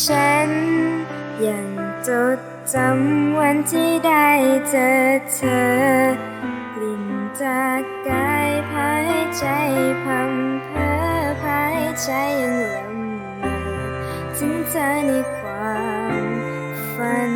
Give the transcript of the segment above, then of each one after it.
ฉันยังจดจำวันที่ได้เจอเธอกลิ่นจากกายภายใจพังเพอภายใจยังลำเมอถึงเธอในความฝัน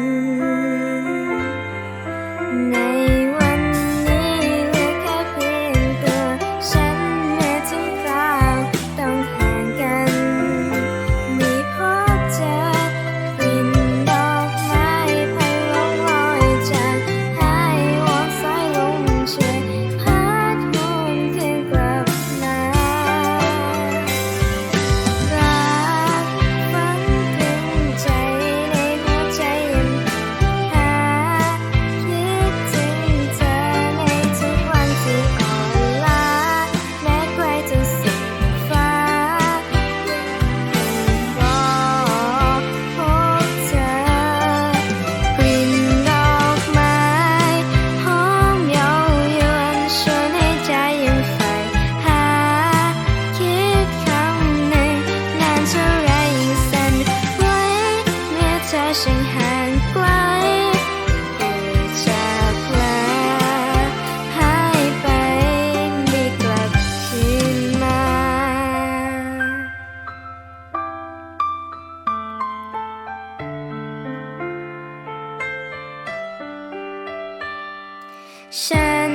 ฉัน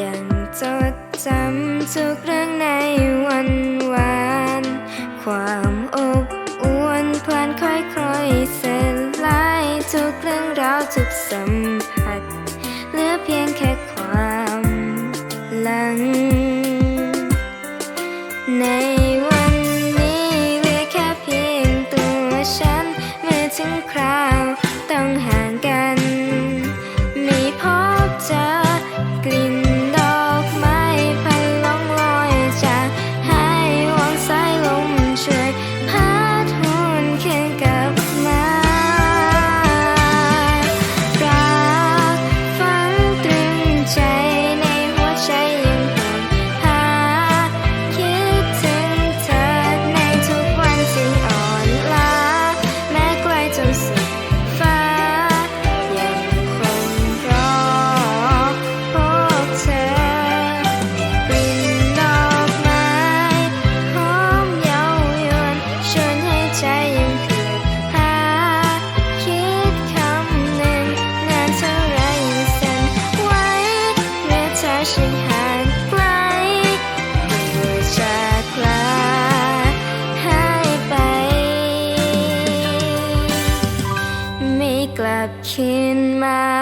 ยังจดจำทุกเรื่องในวันวาน ความอบอวนพลันค่อยๆสลายทุกเรื่องราวทุกสัมผัสเหลือเพียงแค่ความหลังใน kin my